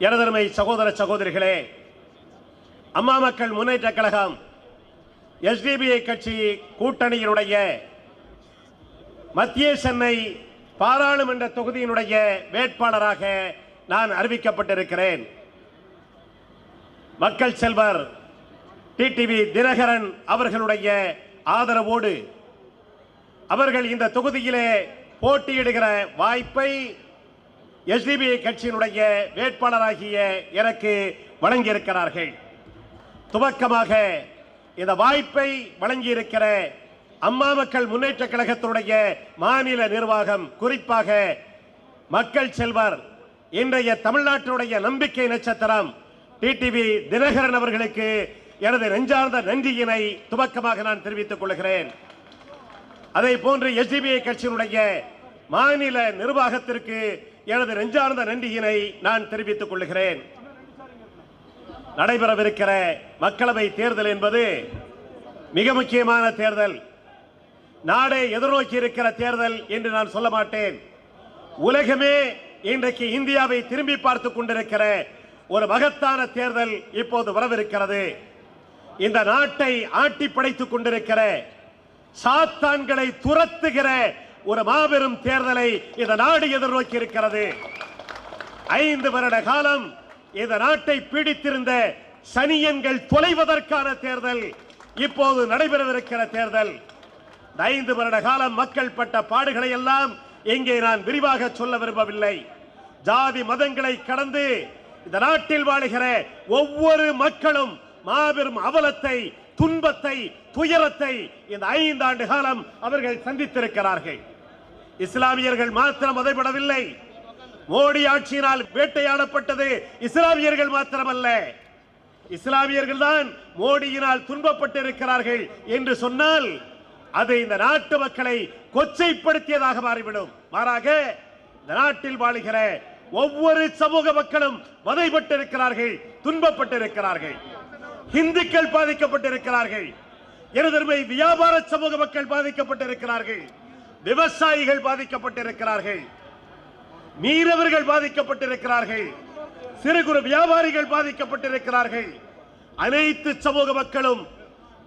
எனதருமை சகோதர சகோதரிகளே அம்மா மக்கள் முன்னேற்ற கழகம் எஸ்டிபிஐ கட்சி கூட்டணியினுடைய மத்திய சென்னை பாராளுமன்ற தொகுதியினுடைய வேட்பாளராக நான் அறிவிக்கப்பட்டிருக்கிறேன். மக்கள் செல்வர் டிடிவி தினகரன் அவர்களுடைய ஆதரவோடு அவர்கள் இந்த தொகுதியிலே போட்டியிடுகிற வாய்ப்பை எஸ்டிபிஐ கட்சியினுடைய வேட்பாளராகிய எனக்கு வழங்கியிருக்கிறார்கள். துவக்கமாக இந்த வாய்ப்பை வழங்கியிருக்கிற அம்மா மக்கள் முன்னேற்ற கழகத்தினுடைய மாநில நிர்வாகம் குறிப்பாக மக்கள் செல்வர் இன்றைய தமிழ்நாட்டினுடைய நம்பிக்கை நட்சத்திரம் டிடிவி தினகரன் அவர்களுக்கு எனது நெஞ்சார்ந்த நன்றியினை துவக்கமாக நான் தெரிவித்துக் கொள்கிறேன். அதே போன்று எஸ்டிபிஐ கட்சியினுடைய மாநில நிர்வாகத்திற்கு எனது நெஞ்சார்ந்த நன்றியினை நான் தெரிவித்துக் கொள்கிறேன். நடைபெறவிருக்கிற மக்களவை தேர்தல் என்பது மிக முக்கியமான தேர்தல். நாடே எதிர்நோக்கி இருக்கிற தேர்தல் என்று நான் சொல்ல மாட்டேன். உலகமே இன்றைக்கு இந்தியாவை திரும்பி பார்த்து கொண்டிருக்கிற ஒரு மகத்தான தேர்தல் இப்போது வரவிருக்கிறது. இந்த நாட்டை ஆட்டி படைத்துக் கொண்டிருக்கிற சாத்தான்களை துரத்துகிற ஒரு மாபெரும் தேர்தலை இந்த நாடு எதிர்நோக்கி இருக்கிறது ஐந்து வருட காலம் இந்த நாட்டை பீடித்திருந்த சனியன்கள் தொலைவதற்கான தேர்தல் இப்போது நடைபெறவிருக்கிற தேர்தல். ஐந்து வருட காலம் மக்கள் பட்ட பாடுகளை எல்லாம் இங்கே நான் விரிவாக சொல்ல விரும்பவில்லை. ஜாதி மதங்களை கடந்து இந்த நாட்டில் வாழுகிற ஒவ்வொரு மக்களும் மாபெரும் அவலத்தை துன்பத்தை துயரத்தை இந்த ஐந்தாண்டு காலம் அவர்கள் சந்தித்திருக்கிறார்கள். இஸ்லாமியர்கள் மாத்திரம் அதைப்படவில்லை மோடி ஆட்சியினால் வேட்டையாடப்பட்டது இஸ்லாமியர்கள் மாத்திரமல்ல. இஸ்லாமியர்கள் தான் மோடியினால் துன்பப்பட்டிருக்கிறார்கள் என்று சொன்னால் அது இந்த நாட்டு மக்களை கொச்சைப்படுத்தியதாக மாறிவிடும். மாறாக இந்த நாட்டில் வாழுகிற ஒவ்வொரு சமூக மக்களும் வதைப்பட்டிருக்கிறார்கள் துன்பப்பட்டிருக்கிறார்கள். இந்துக்கள் பாதிக்கப்பட்டிருக்கிறார்கள். எனதருமை வியாபார சமூக மக்கள் பாதிக்கப்பட்டிருக்கிறார்கள். விவசாயிகள் பாதிக்கப்பட்டிருக்கிறார்கள். மீனவர்கள் பாதிக்கப்பட்டிருக்கிறார்கள். சிறு குறு வியாபாரிகள் பாதிக்கப்பட்டிருக்கிறார்கள். அனைத்து சமூக மக்களும்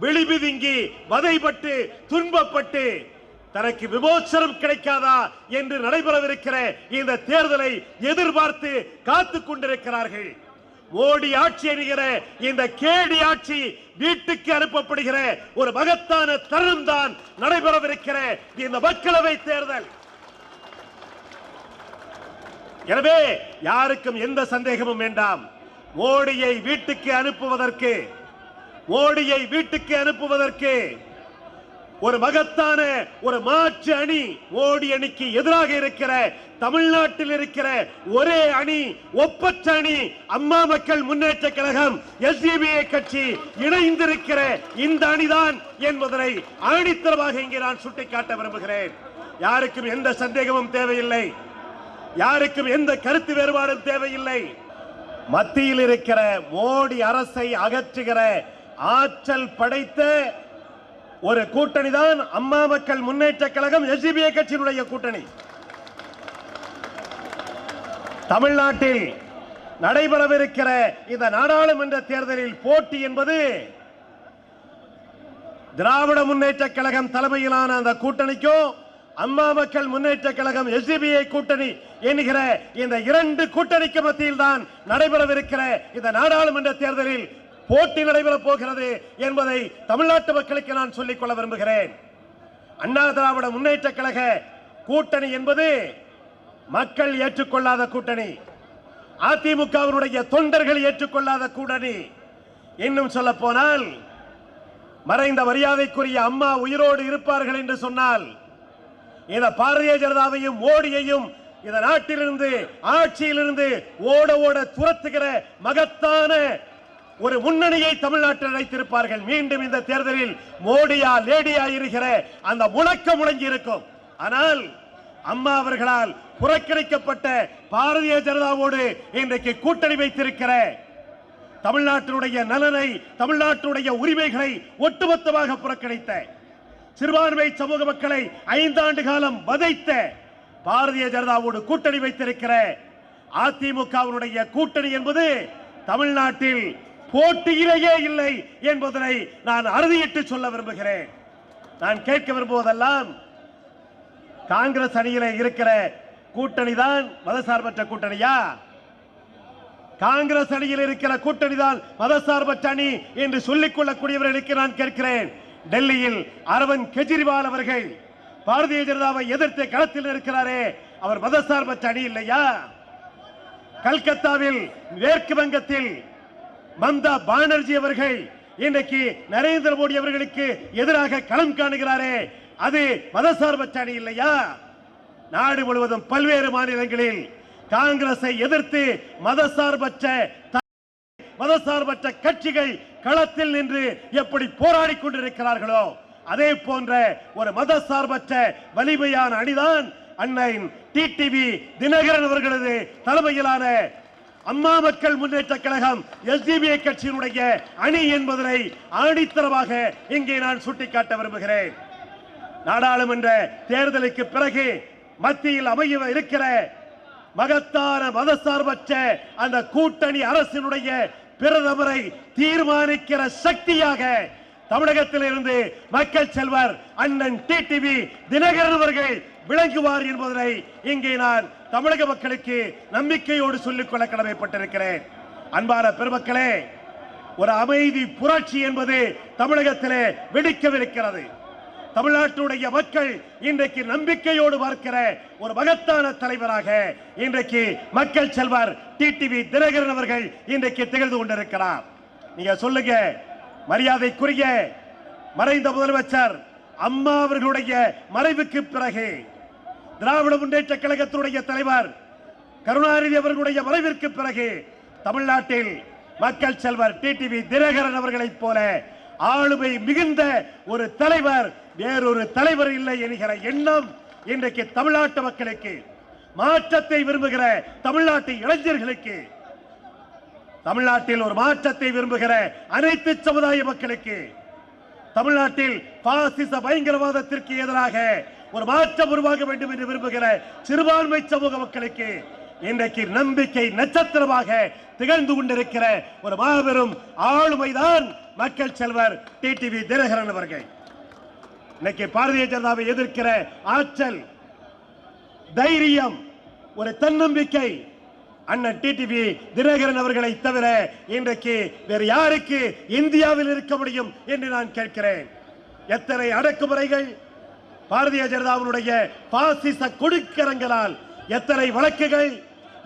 விழிபிதுங்கி வதைப்பட்டு துன்பப்பட்டு தனக்கு விமோச்சனம் கிடைக்காதா என்று நடைபெறவிருக்கிற இந்த தேர்தலை எதிர்பார்த்து காத்துக் கொண்டிருக்கிறார்கள். மோடி ஆட்சி என்கிற இந்த கேடி ஆட்சி வீட்டுக்கு அனுப்பப்படுகிற ஒரு மகத்தான தருணம் தான் நடைபெறவிருக்கிற இந்த மக்களவை தேர்தல். எனவே யாருக்கும் எந்த சந்தேகமும் வேண்டாம். மோடியை வீட்டுக்கு அனுப்புவதற்கு மோடியை வீட்டுக்கு அனுப்புவதற்கு ஒரு மகத்தான ஒரு மாற்று அணி மோடி அணிக்கு எதிராக இருக்கிற தமிழ்நாட்டில் இருக்கிற ஒரே அணி ஒப்பற்ற அணி அம்மா மக்கள் முன்னேற்ற கழகம் எஸ்டிபிஐ கட்சி இணைந்திருக்கிற இந்த அணிதான் என்பதனை ஆணித்தரமாக இங்கே நான் சுட்டிக்காட்ட விரும்புகிறேன். யாருக்கும் எந்த சந்தேகமும் தேவையில்லை. யாருக்கும் எந்த கருத்து வேறுபாடும் தேவையில்லை. மத்தியில் இருக்கிற மோடி அரசை அகற்றுகிற ஆற்றல் படைத்த ஒரு கூட்டணி தான் அம்மா மக்கள் முன்னேற்ற கழகம் எஸ்டிபிஐ கட்சியினுடைய கூட்டணி. தமிழ்நாட்டில் நடைபெறவிருக்கிற இந்த நாடாளுமன்ற தேர்தலில் போட்டி என்பது திராவிட முன்னேற்ற கழகம் தலைமையிலான அந்த கூட்டணிக்கும் அம்மா மக்கள் முன்னேற்ற கழகம் எஸ்டிபிஐ கூட்டணி என்கிற இந்த இரண்டு கூட்டணிக்கு மத்தியில் தான் நடைபெறவிருக்கிற இந்த நாடாளுமன்ற தேர்தலில் போட்டி நடைபெறப் போகிறது என்பதை தமிழ்நாட்டு மக்களுக்கு நான் சொல்லிக் கொள்ள விரும்புகிறேன். அண்ணா திராவிட முன்னேற்ற கழக கூட்டணி என்பது மக்கள் ஏற்றுக்கொள்ளாத கூட்டணி. அதிமுகவினுடைய தொண்டர்கள் ஏற்றுக்கொள்ளாத கூட்டணி. இன்னும் சொல்ல போனால் மறைந்த மரியாதைக்குரிய அம்மா உயிரோடு இருப்பார்கள் என்று சொன்னால் இந்த பாரதிய ஜனதாவையும் மோடியையும் இந்த நாட்டிலிருந்து ஆட்சியிலிருந்து ஓட ஓட துரத்துகிற மகத்தான ஒரு முன்னணியை தமிழ்நாட்டில் அழைத்திருப்பார்கள் மீண்டும் இந்த தேர்தலில் மோடியா லேடியா இருக்கிற அந்த முழக்கம் முழங்கி இருக்கும். ஆனால் அம்மா அவர்களால் புறக்கணிக்கப்பட்ட பாரதிய ஜனதாவோடு இன்றைக்கு கூட்டணி வைத்திருக்கிற தமிழ்நாட்டினுடைய நலனை தமிழ்நாட்டினுடைய உரிமைகளை ஒட்டுமொத்தமாக புறக்கணித்த சிறுபான்மை சமூக மக்களை ஐந்தாண்டு காலம் வதைத்த பாரதிய ஜனதாவோடு கூட்டணி வைத்திருக்கிற அதிமுகவினுடைய கூட்டணி என்பது தமிழ்நாட்டில் போட்டியிலேயே இல்லை என்பதனை நான் அறுதியிட்டு சொல்ல விரும்புகிறேன். நான் கேட்க விரும்புவதெல்லாம் காங்கிரஸ் அணியில இருக்கிற கூட்டணி தான் மதசார்பற்ற கூட்டணியா? காங்கிரஸ் அணியில் இருக்கிற கூட்டணி தான் மதசார்பற்ற அணி என்று சொல்லிக் கொள்ளக்கூடியவர்களுக்கு நான் கேட்கிறேன். டெல்லியில் அரவிந்த் கெஜ்ரிவால் அவர்கள் பாரதிய ஜனதாவை எதிர்த்து களத்தில் இருக்கிறாரே அவர் மதசார்பற்ற அணி இல்லையா? கல்கத்தாவில் மேற்கு வங்கத்தில் மம்தா பானர்ஜி அவர்கள் இன்றைக்கு நரேந்திர மோடி அவர்களுக்கு எதிராக களம் காணுகிறாரே. அது மதசார்பற்ற அணி இல்லையா? நாடு முழுவதும் பல்வேறு மாநிலங்களில் காங்கிரஸை எதிர்த்து மதசார்பற்ற த- மதசார்பற்ற கட்சிகள் களத்தில் நின்று எப்படி போராடி கொண்டிருக்கிறார்களோ அதே போன்ற ஒரு மதசார்பற்ற வலிமையான அணிதான் அன்னை டிடிவி தினகரன் அவர்களது தலைமையிலான அம்மா மக்கள் முன்னேற்ற கழகம் எஸ்டிபிஐ கட்சியினுடைய அணி என்பதனை ஆணித்தரமாக இங்கே நான் சுட்டிக்காட்ட விரும்புகிறேன். நாடாளுமன்ற தேர்தலுக்கு பிறகு மத்தியில் அமைய இருக்கிற மகத்தான மதசார்பற்ற அந்த கூட்டணி அரசினுடைய பிரதமரை தீர்மானிக்கிற சக்தியாக தமிழகத்தில் இருந்து மக்கள் செல்வர் அண்ணன் டிடிவி தினகரன் அவர்கள் விளங்குவார் என்பதனை இங்கே நான் தமிழக மக்களுக்கு நம்பிக்கையோடு சொல்லிக்கொள்ள கடமைப்பட்டிருக்கிறேன். அன்பான பெருமக்களே ஒரு அமைதி புரட்சி என்பது தமிழகத்திலே வெடிக்கவிருக்கிறது. தமிழ்நாட்டுடைய மக்கள் இன்றைக்கு நம்பிக்கையோடு பார்க்கிற ஒரு மகத்தான தலைவராக இன்றைக்கு மக்கள் செல்வர் டிடிவி தினகரன் அவர்கள் இன்றைக்கு திகழ்ந்து கொண்டிருக்கிறார். நீங்க சொல்லுங்க மரியாதைக்குரிய மறைந்த முதலமைச்சர் அம்மா அவர்களுடைய மறைவுக்கு பிறகு திராவிட முன்னேற்ற கழகத்தினுடைய தலைவர் கருணாநிதி அவர்களுடைய மறைவிற்கு பிறகு தமிழ்நாட்டில் மக்கள் செல்வர் டிடிவி தினகரன் அவர்களைப் போல ஆளுமை மிகுந்த ஒரு தலைவர் வேறொரு தலைவர் இல்லை என்கிற எண்ணம் இன்றைக்கு தமிழ்நாட்டு மக்களுக்கு மாற்றத்தை விரும்புகிற தமிழ்நாட்டு இளைஞர்களுக்கு தமிழ்நாட்டில் ஒரு மாற்றத்தை விரும்புகிற அனைத்து சமுதாய மக்களுக்கு தமிழ்நாட்டில் பாசிச பயங்கரவாதத்திற்கு எதிராக ஒரு மாற்றம் உருவாக வேண்டும் என்று விரும்புகிற சிறுபான்மை சமூக மக்களுக்கு இன்றைக்கு நம்பிக்கை நட்சத்திரமாக திகழ்ந்து கொண்டிருக்கிற ஒரு மாபெரும் ஆளுமைதான் மக்கள் செல்வர் டிடிவி தினகரன் அவர்கள். இன்னைக்கு பாரதிய ஜனதாவை எதிர்க்கிற ஆற்றல் தைரியம் ஒரு தன்னம்பிக்கை அண்ணன் டிடிவி தினகரன் அவர்களை தவிர இன்றைக்கு வேறு யாருக்கு இந்தியாவில் இருக்க முடியும் என்று நான் கேட்கிறேன். எத்தனை அடக்குமுறைகள் பாரதிய ஜனதாவினுடைய பாசிச கொடுக்கரங்களால் எத்தனை வழக்குகள்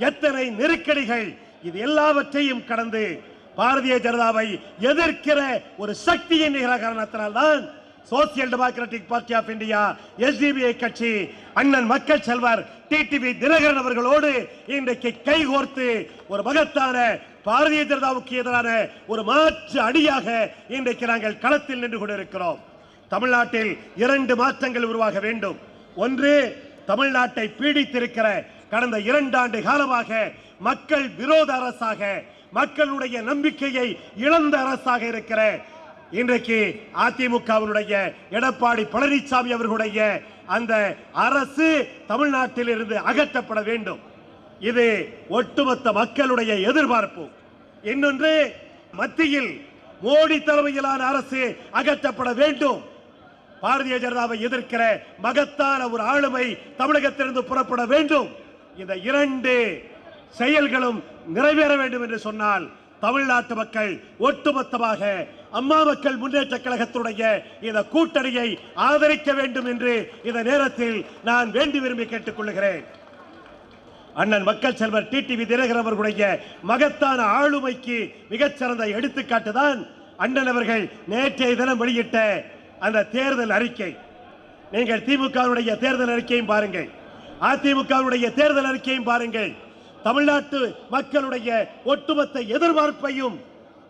எத்தனை நெருக்கடிகள் இது எல்லாவற்றையும் கடந்து பாரதிய ஜனதாவை எதிர்க்கிற ஒரு சக்தியின் நிகர காரணத்தினால்தான் social democratic party of India SDPI கட்சி அண்ணன் மக்கள் செல்வர் டிடிவி தினகரன் அவர்களோடு இன்றைக்கு கைகோர்த்து ஒரு மகத்தான பாரதிய ஜனதாவுக்கு எதிரான ஒரு மாற்று அடியாக இன்றைக்கு நாங்கள் களத்தில் நின்று கொண்டிருக்கிறோம். தமிழ்நாட்டில் இரண்டு மாற்றங்கள் உருவாக வேண்டும். ஒன்று தமிழ்நாட்டை பீடித்திருக்கிற கடந்த இரண்டாண்டு காலமாக மக்கள் விரோத அரசாக மக்களுடைய நம்பிக்கையை இழந்த அரசாக இருக்கிற இன்றைக்கு அதிமுகவினுடைய எடப்பாடி பழனிசாமி அவர்களுடைய அந்த அரசு தமிழ்நாட்டில் இருந்து அகற்றப்பட வேண்டும். இது ஒட்டுமொத்த மக்களுடைய எதிர்பார்ப்பு. இன்னொன்று மத்தியில் மோடி தலைமையிலான அரசு அகற்றப்பட வேண்டும். பாரதிய ஜனதாவை எதிர்க்கிற மகத்தான ஒரு ஆளுமை தமிழகத்திலிருந்து புறப்பட வேண்டும். இந்த இரண்டு செயல்களும் நிறைவேற வேண்டும் என்று சொன்னால் தமிழ்நாட்டு மக்கள் ஒட்டுமொத்தமாக அம்மா மக்கள் முன்னேற்ற கழகத்துடைய இந்த கூட்டணியை ஆதரிக்க வேண்டும் என்று இந்த நேரத்தில் நான் வேண்டி விரும்பி கேட்டுக்கொள்கிறேன் அண்ணன் மக்கள் செல்வர் டிடிவி தினகரன் அவர்களுடைய மகத்தான ஆளுமைக்கு மிகச்சிறந்த எடுத்துக்காட்டு தான் அண்ணன் அவர்கள் நேற்றைய தினம் வெளியிட்ட அந்த தேர்தல் அறிக்கை. நீங்கள் திமுகவுடைய தேர்தல் அறிக்கையும் பாருங்கள். அதிமுகவுடைய தேர்தல் அறிக்கையும் பாருங்கள். தமிழ்நாட்டு மக்களுடைய ஒட்டுமொத்த எதிர்பார்ப்பையும்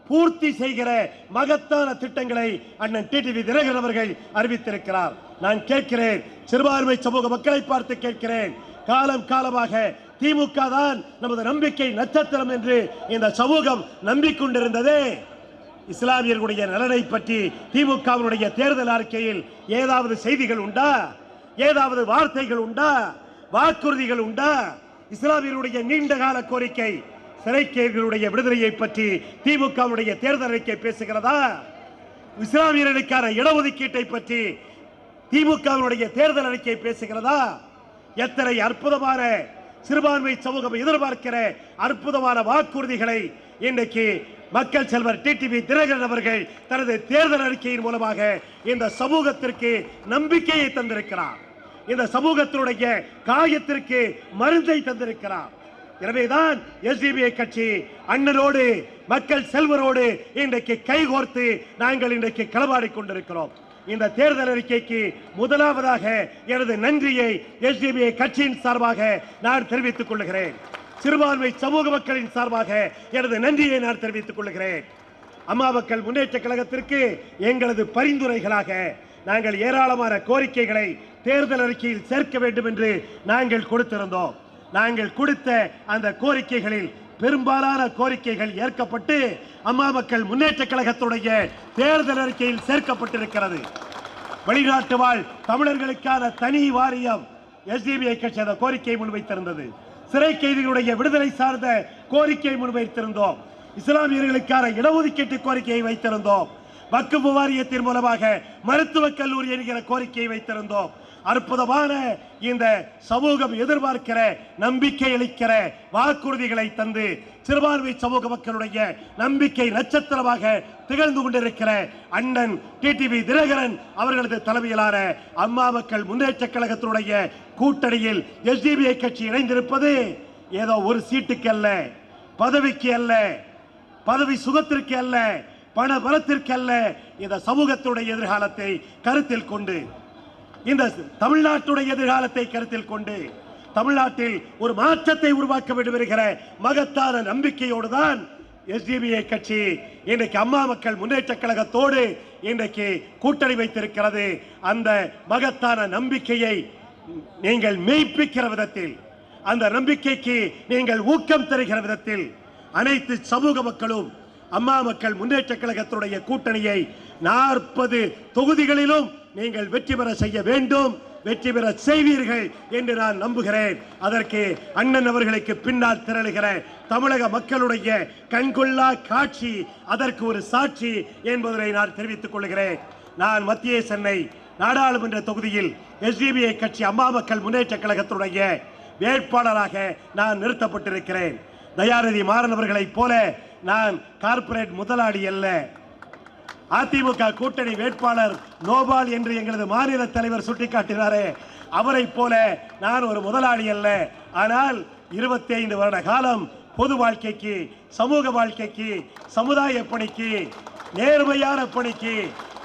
பூர்த்தி செய்கிற மகத்தான திட்டங்களை அண்ணன் டிடிவி தினகரன் அவர்கள் அறிவித்திருக்கிறார். நான் கேட்கிறேன் சிறுபான்மை சமூக மக்களை பார்த்து கேட்கிறேன். காலம் காலமாக திமுக தான் நமது நம்பிக்கை நட்சத்திரம் என்று இந்த சமூகம் நம்பிக்கொண்டிருந்ததே. இஸ்லாமியர்களுடைய நலனை பற்றி திமுகவினுடைய தேர்தல் அறிக்கையில் ஏதாவது செய்திகள் உண்டா? ஏதாவது வார்த்தைகள் உண்டா? வாக்குறுதிகள் உண்டா? இஸ்லாமியருடைய நீண்ட கால கோரிக்கை சிறை கைதிகளுடைய விடுதலையை பற்றி திமுகவுடைய தேர்தல் அறிக்கை பேசுகிறதா? இஸ்லாமியர்களுக்கான இடஒதுக்கீட்டை பற்றி திமுகவினுடைய தேர்தல் அறிக்கை பேசுகிறதா? எத்தனை அற்புதமான சிறுபான்மை சமூகம் எதிர்பார்க்கிற அற்புதமான வாக்குறுதிகளை இன்றைக்கு மக்கள் செல்வர் டிடிவி தினகரன் அவர்கள் தனது தேர்தல் அறிக்கையின் மூலமாக இந்த சமூகத்திற்கு நம்பிக்கையை தந்திருக்கிறார். இந்த சமூகத்தினுடைய காயத்திற்கு மருந்தை தந்திருக்கிறார். எனவேதான் எஸ்டிபிஐ கட்சி அண்ணனோடு மக்கள் செல்வரோடு இன்றைக்கு கைகோர்த்து நாங்கள் இன்றைக்கு களவாடி கொண்டிருக்கிறோம். இந்த தேர்தல் அறிக்கைக்கு முதலாவதாக எனது நன்றியை எஸ்டிபிஐ கட்சியின் சார்பாக நான் தெரிவித்துக் கொள்கிறேன். சிறுபான்மை சமூக மக்களின் சார்பாக எனது நன்றியை நான் தெரிவித்துக் கொள்கிறேன். அம்மா மக்கள் முன்னேற்ற கழகத்திற்கு எங்களது பரிந்துரைகளாக நாங்கள் ஏராளமான கோரிக்கைகளை தேர்தல் அறிக்கையில் சேர்க்க வேண்டும் என்று நாங்கள் கொடுத்திருந்தோம். நாங்கள் கொடுத்த அந்த கோரிக்கைகளில் பெரும்பாலான கோரிக்கைகள் ஏற்கப்பட்டு அம்மா மக்கள் முன்னேற்ற கழகத்துடைய தேர்தல் அறிக்கையில் சேர்க்கப்பட்டிருக்கிறது. வெளிநாட்டு வாழ் தமிழர்களுக்கான தனி வாரியம் எஸ்டிபிஐ கட்சி அந்த கோரிக்கையை முன்வைத்திருந்தது சிறை கைதிகளுடைய விடுதலை சார்ந்த கோரிக்கை முன்வைத்திருந்தோம். இஸ்லாமியர்களுக்கான இடஒதுக்கீட்டு கோரிக்கையை வைத்திருந்தோம். வக்குப்பு வாரியத்தின் மூலமாக மருத்துவக் கல்லூரி என்கிற கோரிக்கையை வைத்திருந்தோம். அற்புதமான இந்த சமூகம் எதிர்பார்க்கிற நம்பிக்கை அளிக்கிற வாக்குறுதிகளை தந்து சிறுபான்மை சமூக மக்களுடைய நம்பிக்கை நட்சத்திரமாக திகழ்ந்து கொண்டிருக்கிற அண்ணன் டிடிவி தினகரன் அவர்களது தலைமையிலான அம்மா மக்கள் முன்னேற்ற கழகத்தினுடைய கூட்டணியில் எஸ்டிபிஐ கட்சி இணைந்திருப்பது ஏதோ ஒரு சீட்டுக்கு அல்ல பதவிக்கு அல்ல பதவி சுகத்திற்கு அல்ல பண பலத்திற்கு அல்ல. இந்த சமூகத்துடைய எதிர்காலத்தை கருத்தில் கொண்டு இந்த தமிழ்நாட்டுடைய எதிர்காலத்தை கருத்தில் கொண்டு தமிழ்நாட்டில் ஒரு மாற்றத்தை உருவாக்க வேண்டும் என்கிற மகத்தான நம்பிக்கையோடு தான் எஸ்டிபிஐ கட்சி இன்றைக்கு அம்மா மக்கள் முன்னேற்ற கழகத்தோடு இன்றைக்கு கூட்டணி வைத்திருக்கிறது. அந்த மகத்தான நம்பிக்கையை நீங்கள் மெய்ப்பிக்கிற விதத்தில் அந்த நம்பிக்கைக்கு நீங்கள் ஊக்கம் தருகிற விதத்தில் அனைத்து சமூக மக்களும் அம்மா மக்கள் முன்னேற்ற கழகத்துடைய கூட்டணியை நாற்பது தொகுதிகளிலும் நீங்கள் வெற்றி பெற செய்ய வேண்டும் வெற்றி பெற செய்வீர்கள் என்று நான் நம்புகிறேன். அதற்கு அண்ணன் அவர்களுக்கு பின்னால் திரளுகிற தமிழக மக்களுடைய கண்கொள்ளா காட்சி அதற்கு ஒரு சாட்சி என்பதை நான் தெரிவித்துக் கொள்கிறேன். நான் மத்திய சென்னை நாடாளுமன்ற தொகுதியில் எஸ்டிபிஐ கட்சி அம்மா மக்கள் முன்னேற்ற கழகத்துடைய வேட்பாளராக நான் நிறுத்தப்பட்டிருக்கிறேன். தயாநிதி மாறன் அவர்களைப் போல நான் கார்ப்பரேட் முதலாளி அல்ல. அதிமுக கூட்டணி வேட்பாளர் நோபால் என்று எங்களது மாநில தலைவர் சுட்டிக்காட்டினாரே. அவரைப் போல நான் ஒரு முதலாளி அல்ல. ஆனால் 25 வருட காலம் பொது வாழ்க்கைக்கு சமூக வாழ்க்கைக்கு சமுதாய பணிக்கு நேர்மையான பணிக்கு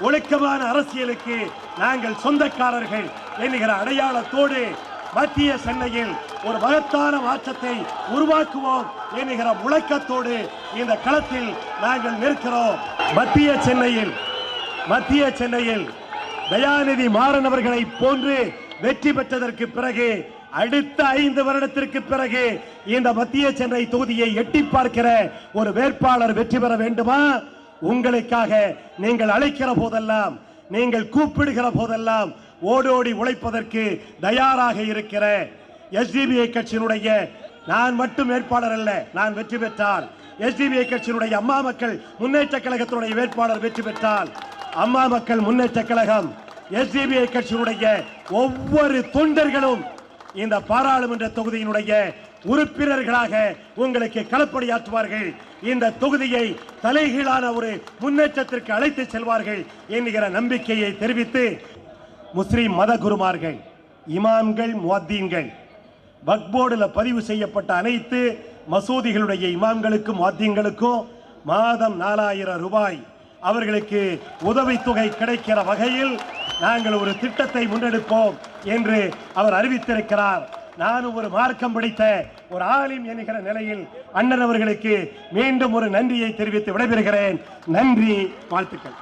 ஒழுக்கமான அரசியலுக்கு நாங்கள் சொந்தக்காரர்கள் என்கிற அடையாளத்தோடு மத்திய சென்னையில் ஒரு மகத்தான மாற்றத்தை உருவாக்குவோம் என்கிற முழக்கத்தோடு இந்த களத்தில் நாங்கள் நிற்கிறோம். மத்திய சென்னையில் மத்திய சென்னையில் தயாநிதி மாறன் அவர்களை போன்று வெற்றி பெற்றதற்கு பிறகு அடுத்த ஐந்து வருடத்திற்கு பிறகு இந்த மத்திய சென்னை தொகுதியை எட்டி பார்க்கிற ஒரு வேட்பாளர் வெற்றி பெற வேண்டுமா? உங்களுக்காக நீங்கள் அழைக்கிற போதெல்லாம் நீங்கள் கூப்பிடுகிற போதெல்லாம் ஓடோடி உழைப்பதற்கு தயாராக இருக்கிற எஸ்டிபிஐ கட்சியினுடைய நான் மட்டும் வேட்பாளர் அல்ல நான் வெற்றி பெற்றால். எஸ்டிபிஐ கட்சியினுடைய அம்மா மக்கள் முன்னேற்ற கழகத்தினுடைய வேட்பாளர் வெற்றி பெற்றால். அம்மா மக்கள் முன்னேற்ற கழகம் எஸ்டிபிஐ கட்சியினுடைய ஒவ்வொரு தொண்டர்களும் இந்த பாராளுமன்ற தொகுதியினுடைய உறுப்பினர்களாக உங்களுக்கு களப்பணியாற்றுவார்கள். இந்த தொகுதியை தலைகீழான ஒரு முன்னேற்றத்திற்கு அழைத்து செல்வார்கள் என்கிற நம்பிக்கையை தெரிவித்து முஸ்லீம் மத குருமார்கள் இமாம்கள் முவாத்தீன்கள். வக்போர்டில் பதிவு செய்யப்பட்ட அனைத்து மசூதிகளுடைய இமாம்களுக்கும் வாத்தியங்களுக்கும் மாதம் நாலாயிரம் ரூபாய் அவர்களுக்கு உதவித்தொகை கிடைக்கிற வகையில் நாங்கள் ஒரு திட்டத்தை முன்னெடுப்போம் என்று அவர் அறிவித்திருக்கிறார். நானும் ஒரு மார்க்கம் பிடித்த ஒரு ஆலிம் என்கிற நிலையில் அண்ணன் அவர்களுக்கு மீண்டும் ஒரு நன்றியை தெரிவித்து விடைபெறுகிறேன். நன்றி வாழ்த்துக்கள்.